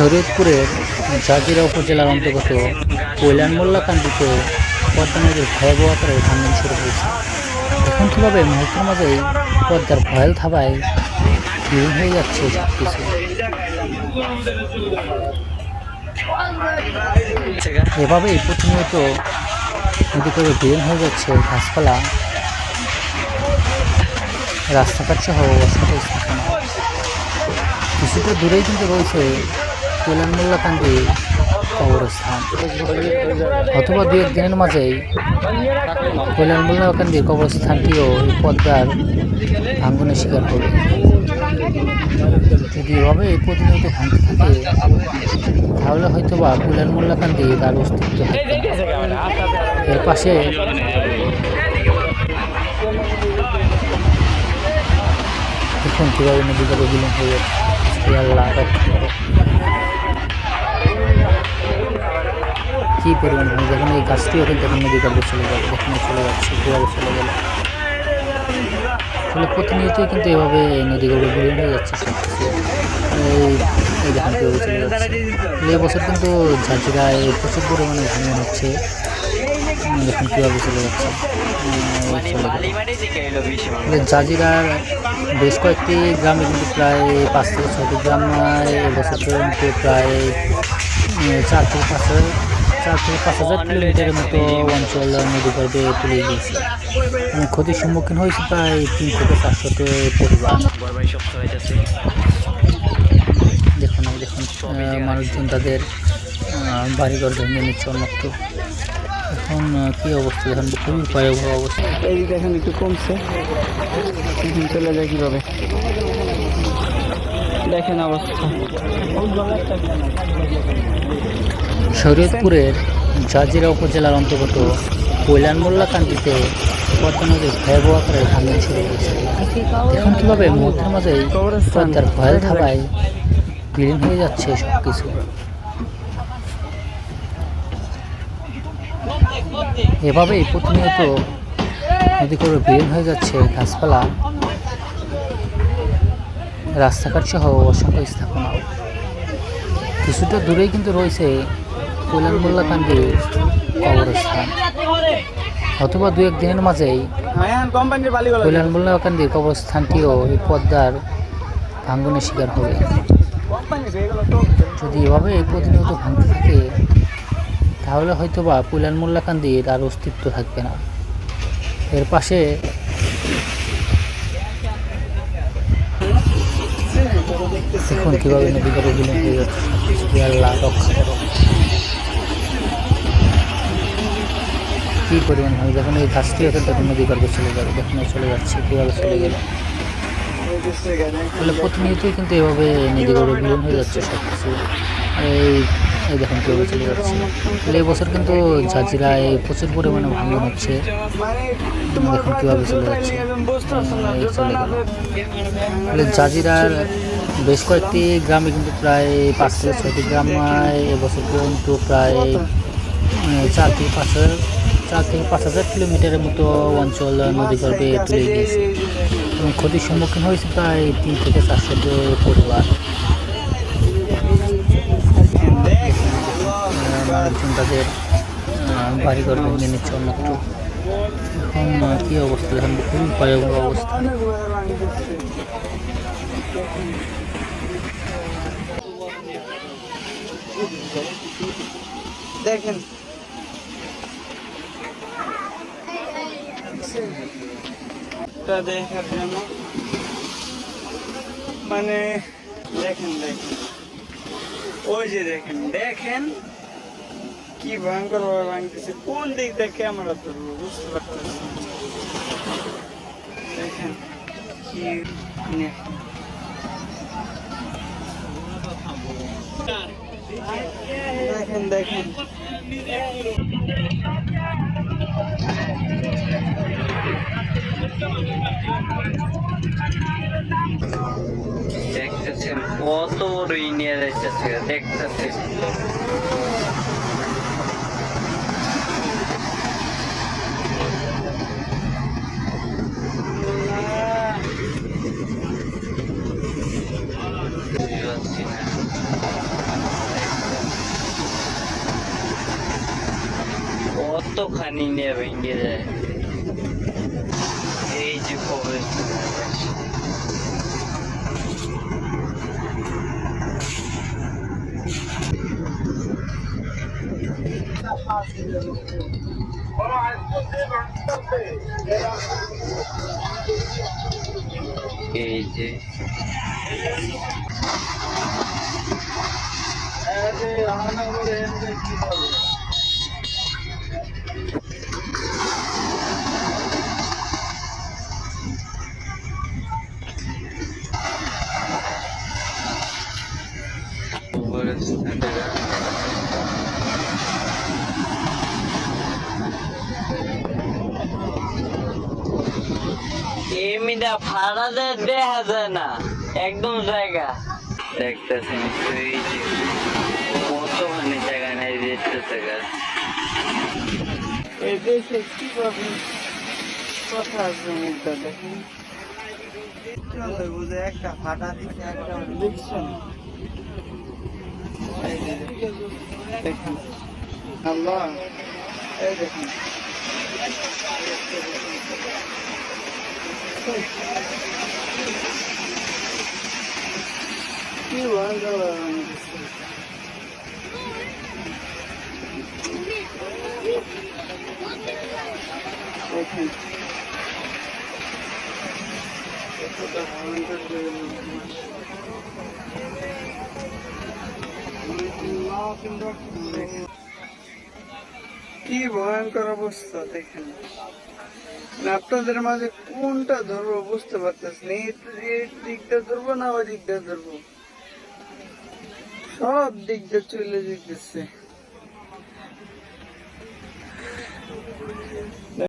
শরীয়তপুরের জাজিরা উপজেলার অন্তর্গত কৈলান মোল্লাকান্দিতে পদ্মা নদীর ভয়াবহ আকারে ভাঙন শুরু হয়েছে। এখন কীভাবে মুহূর্তের মাঝেই পদ্মার ভয়াল থাবায় বিলীন হয়ে যাচ্ছে সব কিছু এভাবেই প্রতিনিয়ত নদী করে বিলীন হয়ে যাচ্ছে গাছপালা। রাস্তাঘাট সহ অসংখ্য কিছুটা দূরেই কিন্তু রয়েছে কৈলান মোল্লাকান্দি কবরস্থান। অথবা দু একদিনের মাঝেই কৈলান মোল্লাকান্দির কবরস্থানটিও পদ্মার ভাঙ্গনের শিকার হবে। যদি এভাবে প্রতিনিয়ত ভাঙতে থাকে, তাহলে হয়তো বা কৈলান মোল্লাকান্দি তার অস্তিত্ব এর পাশে দেখুন কীভাবে নদীটাকে বিলীন হয়ে আল্লাহ কী পরিমাণ ভূমি যখন এই গাছটি এখন নদী কাটবে চলে যাবে দেখুন চলে যাচ্ছে, কীভাবে চলে গেল? ফলে প্রতিনিয়তই কিন্তু এভাবে এই নদীগুলো বিলীন হয়ে যাচ্ছে এই দেখুন কীভাবে চলে যাচ্ছে। এবছর কিন্তু ঝাঁঝিরায় প্রচুর পরিমাণে ভাঙন হচ্ছে। দেখুন কীভাবে চলে যাচ্ছে। জাজিরার বেশ কয়েকটি গ্রামে কিন্তু প্রায় পাঁচ থেকে ছয়টি গ্রাম এবছর প্রায় চার থেকে পাঁচ হাজার চার থেকে পাঁচ হাজার কিলোমিটারের মতো অঞ্চল নদী গর্ভে তুলে গিয়েছে এবং ক্ষতির সম্মুখীন হয়েছে প্রায় তিন থেকে চারশোটি পরিবার। দেখুন দেখুন মানুষজন তাদের বাড়িঘর ভেঙে নিচ্ছে অন্যত্র। এখন কী অবস্থা? দেখুন খুবই ভয়াবহ অবস্থা। এই দিকে এখন একটু কমছে। চলে যায় কীভাবে? দেখেন অবস্থা। শরীয়তপুরের জাজিরা উপজেলার অন্তর্গত কৈলান মোল্লাকান্দিতে পদ্মা নদীর ভয়াবহ আকারে ভাঙন শুরু হয়েছে। এখন কীভাবে মুহূর্তের মাঝেই পদ্মার ভয়াল থাবায় বিলীন হয়ে যাচ্ছে সব কিছু এভাবেই প্রতিনিয়ত নদী করে বিলীন হয়ে যাচ্ছে গাছপালা। রাস্তাঘাট সহ অসংখ্য স্থাপনা। কিছুটা দূরেই কিন্তু রয়েছে কৈলান মোল্লাকান্দির কবরস্থান। অথবা দু এক দিনের মাঝেই কৈলান মোল্লাকান্দির কবরস্থানটিও এই পদ্মার ভাঙ্গনের শিকার হবে। যদি এভাবে প্রতিনিয়ত ভাঙতে থাকে, তাহলে হয়তো বা কৈলান মোল্লাকান্দির আর অস্তিত্ব থাকবে না। এর পাশে দেখুন কীভাবে নদী করে বিলীন হয়ে যাচ্ছে আল্লাহ রক্ষা করো। কী পরিমাণ হয়? যখন এই গাছটি হতো তখন নদী গর্ভে চলে যাবে এই চলে যাচ্ছে কীভাবে চলে গেল? ফলে প্রতিনিয়তই কিন্তু এভাবে নদী গর্ভে বিলীন হয়ে যাচ্ছে সব কিছু এই এই দেখুন কীভাবে চলে যাচ্ছে। ফলে এবছর কিন্তু ঝাঁঝিরায় প্রচুর পরিমাণে ভাঙন হচ্ছে। দেখুন কীভাবে চলে যাচ্ছে। চলে গেল। ফলে জাজিরার বেশ কয়েকটি গ্রামে কিন্তু প্রায় পাঁচ থেকে ছয়টি গ্রাম এবছর পর্যন্ত প্রায় চার থেকে পাঁচ হাজার, চার থেকে পাঁচ হাজার কিলোমিটারের মতো অঞ্চল নদী গর্ভে তুলে গিয়েছে। এবং ক্ষতির সম্মুখীন হয়েছে প্রায় তিন থেকে চারশোটি পরিবার। মানুষজন তাদের বাড়িঘর ভেঙে নিচ্ছে অন্যত্র। এখন কী অবস্থা? এখন খুবই ভয়াবহ অবস্থা। দেখেন তা দেখার জন্য মানে দেখেন দেখেন ওই যে দেখেন দেখেন কি ভয়ঙ্কর ভাবে ভাঙতেছে কোন দিক থেকে ক্যামেরা তুলবো বুঝতে পারতেছি না। দেখেন কি দেখেন। দেখেন দেখেন। দেখতেছেন কত রুই নিয়ে যাইতেছে দেখতেছেন। কতখানি নিয়ে ভেঙে এই যে প্রবেশ এই যে। কবরস্থানটা ভাড়া দেয় দেখা যায় না। একদম জায়গা। দেখতেছেন কতখানি জায়গা নেই একটা আল্লাহ কি ভালো লাগছে দেখেন কতটা ভয়ঙ্কর কি ভয়ঙ্কর অবস্থা দেখেন না, আপনাদের মাঝে কোনটা ধরবো বুঝতে পারতেছি না। এই দিকটা ধরবো না ওই দিকটা ধরবো? সব দিকটা চলে যেতেছে।